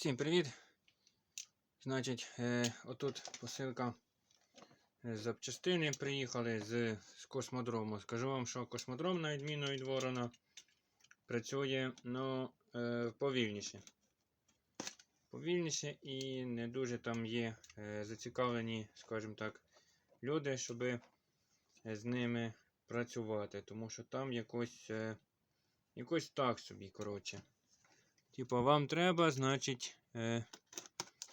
Всім привіт! Значить, е, отут посилка е, запчастини приїхали з, з космодрому. Скажу вам, що космодром, на відміну від Ворона, працює ну, е, повільніше. Повільніше і не дуже там є е, зацікавлені, скажімо так, люди, щоб з ними працювати. Тому що там якось, е, якось так собі, коротше. Типа, вам треба, значить, е,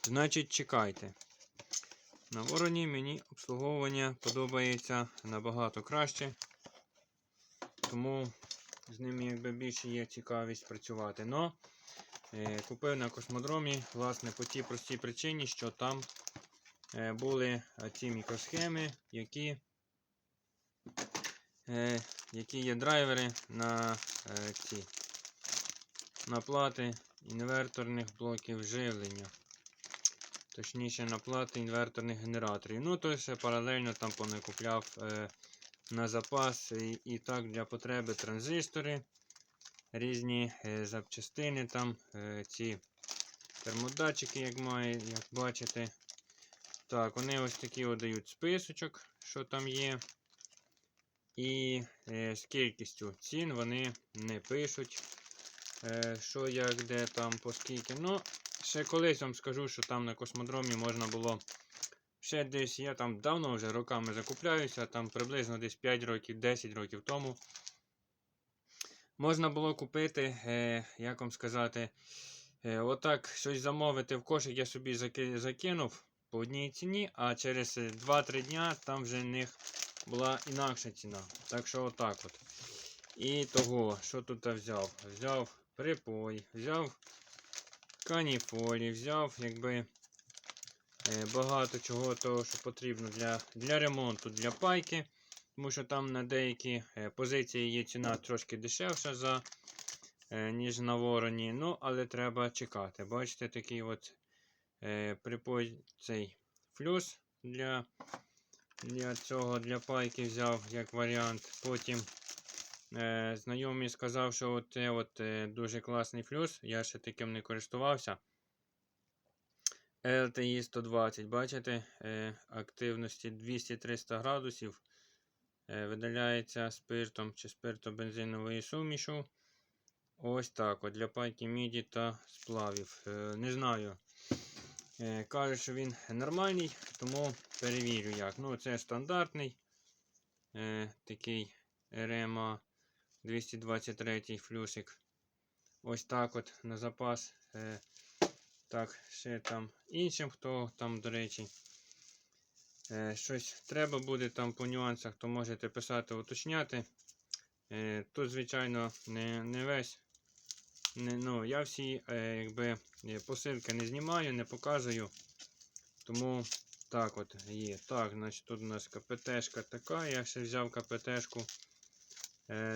значить, чекайте. На вороні мені обслуговування подобається набагато краще. Тому з ними якби більше є цікавість працювати. Но е, купив на космодромі, власне, по тій простій причині, що там е, були е, ці мікросхеми, які, е, які є драйвери на е, ці на плати інверторних блоків живлення. Точніше, на плати інверторних генераторів. Ну, то ще паралельно там понакупляв е, на запас і, і так для потреби транзистори, різні е, запчастини, там е, ці термодатчики, як має, як бачите. Так, вони ось такі дають списочок, що там є. І е, з кількістю цін вони не пишуть. Е, що як, де там, по скільки. Ну, ще колись вам скажу, що там на космодромі можна було. Ще десь я там давно вже роками закупляюся, там приблизно десь 5 років, 10 років тому. Можна було купити, е, як вам сказати, е, отак щось замовити в кошик, я собі заки- закинув по одній ціні, а через 2-3 дня там вже в них була інакша ціна. Так що отак от. І того, що тут я взяв? Взяв припой, взяв каніфолі, взяв якби е, багато чого того, що потрібно для, для ремонту, для пайки. Тому що там на деякі е, позиції є ціна трошки дешевша, за, е, ніж на вороні. Ну, але треба чекати. Бачите, такий от припой цей флюс для, для цього для пайки взяв як варіант. Потім знайомий сказав, що це от, е, дуже класний флюс. Я ще таким не користувався. LTI 120, бачите, е, активності 200-300 градусів. Е, видаляється спиртом чи спирто-бензиновою сумішу. Ось так. от Для пайки міді та сплавів. Е, не знаю. Е, каже, що він нормальний, тому перевірю як. Ну, це стандартний е, такий RMA 223 флюсик. Ось так от на запас. Е, так, ще там іншим, хто там, до речі, е, щось треба буде там по нюансах, то можете писати, уточняти. Е, тут, звичайно, не не весь. Не, ну, Я всі якби, посилки не знімаю, не показую. Тому так от є. Так, значить тут у нас КПТшка така. Я ще взяв КПТшку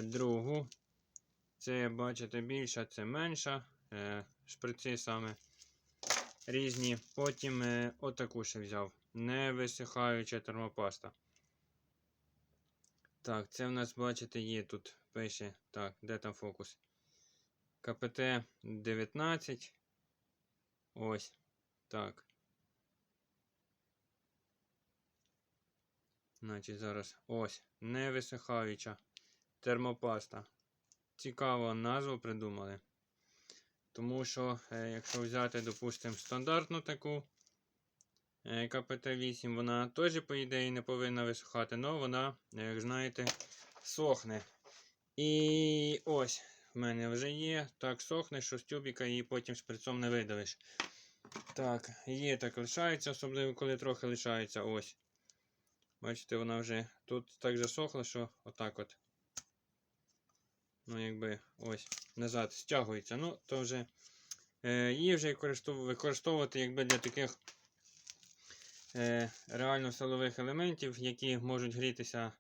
другу. Це, бачите, більша, це менша. Е, шприци саме різні. Потім е, отаку ще взяв. Не висихаюча термопаста. Так, це в нас, бачите, є тут пише. Так, де там фокус? КПТ 19. Ось. Так. Значить, зараз ось. Не висихаюча термопаста. Цікаво назву придумали. Тому що, е, якщо взяти, допустимо, стандартну таку е, КПТ-8, вона теж, по ідеї, не повинна висухати, але вона, як знаєте, сохне. І ось в мене вже є. Так сохне, що з тюбіка її потім шприцом не видавиш. Так, є так лишається, особливо коли трохи лишається. Ось. Бачите, вона вже тут так засохла, що отак от. Ну, якби ось назад стягується. Ну, то вже е, її вже використовувати якби для таких е, реально силових елементів, які можуть грітися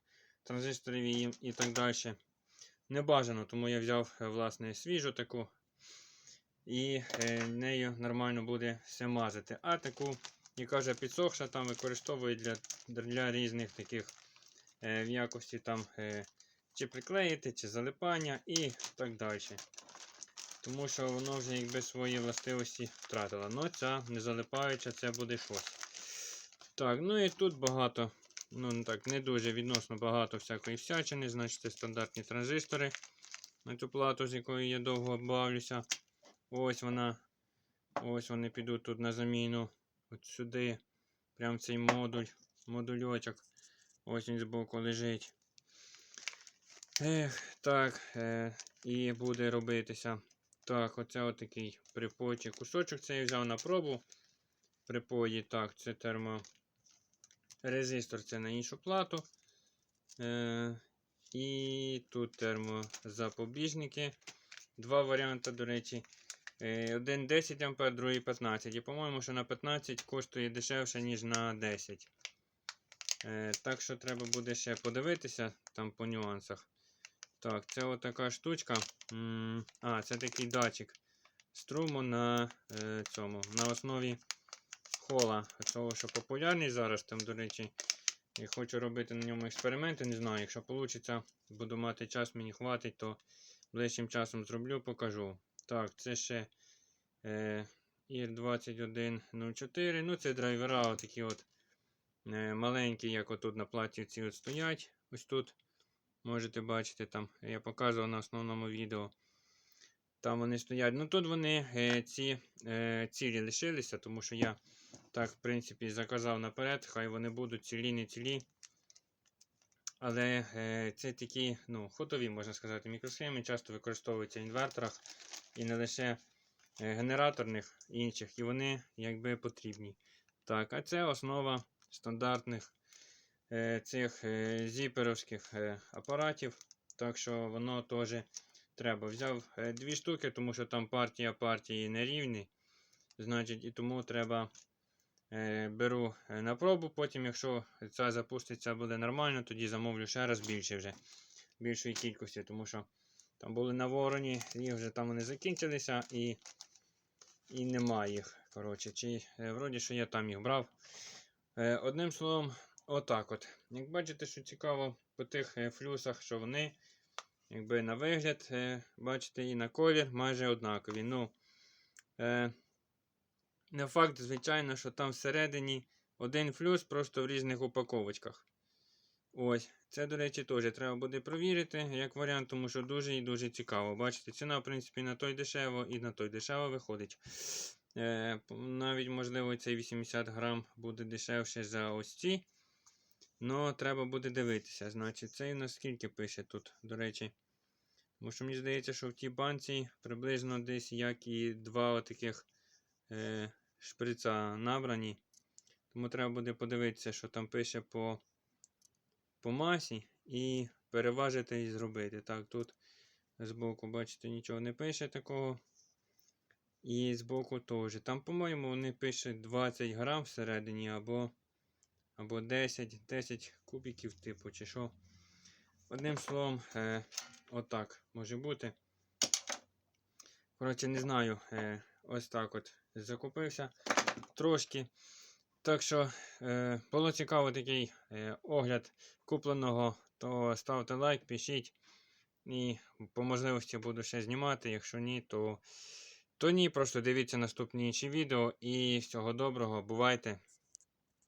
транзисторів і, і так далі. Не бажано, тому я взяв е, власне свіжу таку. І е, нею нормально буде все мазати. А таку, яка вже підсохша, там використовують для для різних таких е, в якості там е, чи приклеїти, чи залипання і так далі. Тому що воно вже якби свої властивості втратило. Ну ця не залипаюча, це буде щось. Так, ну і тут багато, ну так, не дуже відносно багато всякої всячини, значить стандартні транзистори. На цю плату, з якою я довго бавлюся. Ось вона. Ось вони підуть тут на заміну. От сюди. Прям цей модуль, модульочок. Ось він збоку лежить. Так, е, і буде робитися. Так, оце отакий припойчик. Кусочок цей я взяв на пробу. Припої, так, це терморезистор, це на іншу плату. Е, і тут термозапобіжники. Два варіанти, до речі. Е, Один 10 А, другий 15. І, по-моєму, що на 15 коштує дешевше, ніж на 10. Е, Так що треба буде ще подивитися там по нюансах. Так, це отака штучка. А, це такий датчик струму на е, цьому, на основі хола. Того, що популярний зараз, там, до речі, я хочу робити на ньому експерименти. Не знаю, якщо вийде, буду мати час, мені хватить, то ближчим часом зроблю, покажу. Так, це ще е, IR2104. Ну, це драйвера, отакі от е, маленькі, як отут на платі ці от стоять. Ось тут. Можете бачити там, я показував на основному відео. Там вони стоять. Ну тут вони е, ці е, цілі лишилися, тому що я так, в принципі, заказав наперед, хай вони будуть цілі, не цілі. Але е, це такі ну, ходові, можна сказати, мікросхеми, часто використовуються в інверторах і не лише генераторних інших, і вони якби потрібні. Так, а це основа стандартних цих е, зіперовських е, апаратів. Так що воно теж треба. Взяв е, дві штуки, тому що там партія партії нерівні. Значить, і тому треба е, беру е, на пробу. Потім, якщо ця запуститься буде нормально, тоді замовлю ще раз більше вже більшої кількості, тому що там були на вороні, і вже там вони закінчилися і, і немає їх. Коротше, чи е, вроді, що я там їх брав. Е, одним словом, отак от. Як бачите, що цікаво по тих е, флюсах, що вони, якби на вигляд, е, бачите, і на колір майже однакові. Ну, е, не факт, звичайно, що там всередині один флюс просто в різних упаковочках. Ось, це, до речі, теж треба буде провірити, як варіант, тому що дуже і дуже цікаво. Бачите, ціна, в принципі, на той дешево і на той дешево виходить. Е, навіть, можливо, цей 80 грам буде дешевше за ось ці. Ну, треба буде дивитися. Значить, цей наскільки пише тут, до речі. Тому що мені здається, що в тій банці приблизно десь як і два таких е, шприца набрані. Тому треба буде подивитися, що там пише по, по масі і переважити і зробити. Так, тут збоку, бачите, нічого не пише такого. І збоку теж. Там, по-моєму, вони пишуть 20 грам всередині або, або 10, 10 кубиків, типу, чи що. Одним словом, е, отак може бути. Коротше, не знаю. Е, ось так от закупився трошки. Так що е, було цікаво такий е, огляд купленого, то ставте лайк, пишіть. І по можливості буду ще знімати. Якщо ні, то, то ні. Просто дивіться наступні інші відео. І всього доброго, бувайте!